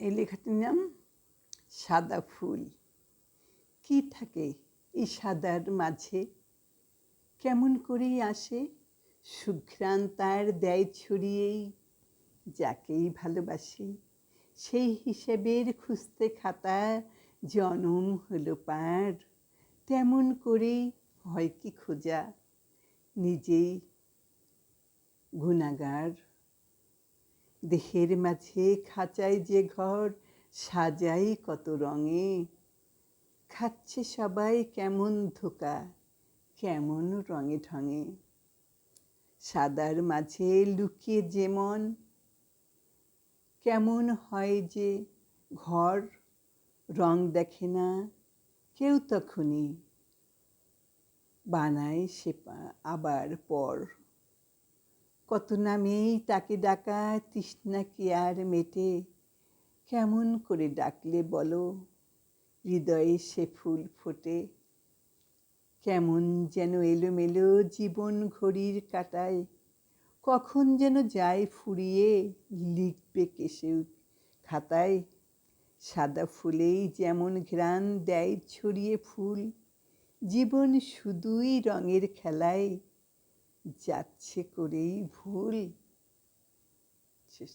এই লেখাটির নাম সাদা ফুল। কি থাকে এই সাদার মাঝে? কেমন করেই আসে? সুঘ্রাণ তার দেয় ছড়িয়েই, যাকেই ভালোবাসি। সেই হিসেবের খুঁজতে খাতা জনম হলো পার। তেমন করেই হয় কি খোঁজা? নিজেই গুণাগার। দেহের মাঝে খাঁচায় যে ঘর, সাজাই কত রঙে। খাচ্ছে সবাই কেমন ধোকা, কেমন রঙে ঢঙে। সাদার মাঝে লুকিয়ে যেমন কেমন হয় যে ঘর, রং দেখে না কেউ তখনই। বানায় সে আবার পর। কত নামেই তাকে ডাকা তৃষ্ণা কি আর মেটে? কেমন করে ডাকলে বলো? হৃদয়ে সে ফুল ফোটে। কেমন যেন এলোমেলো জীবন ঘড়ির কাটায়। কখন যেন যায় ফুরিয়ে, লিখবে কেসে খাতায়। সাদা ফুলেই যেমন ঘ্রাণ দেয় ছড়িয়ে ফুল। জীবন শুধুই রঙের খেলায়। যাচ্ছে করেই ভুল। শেষ।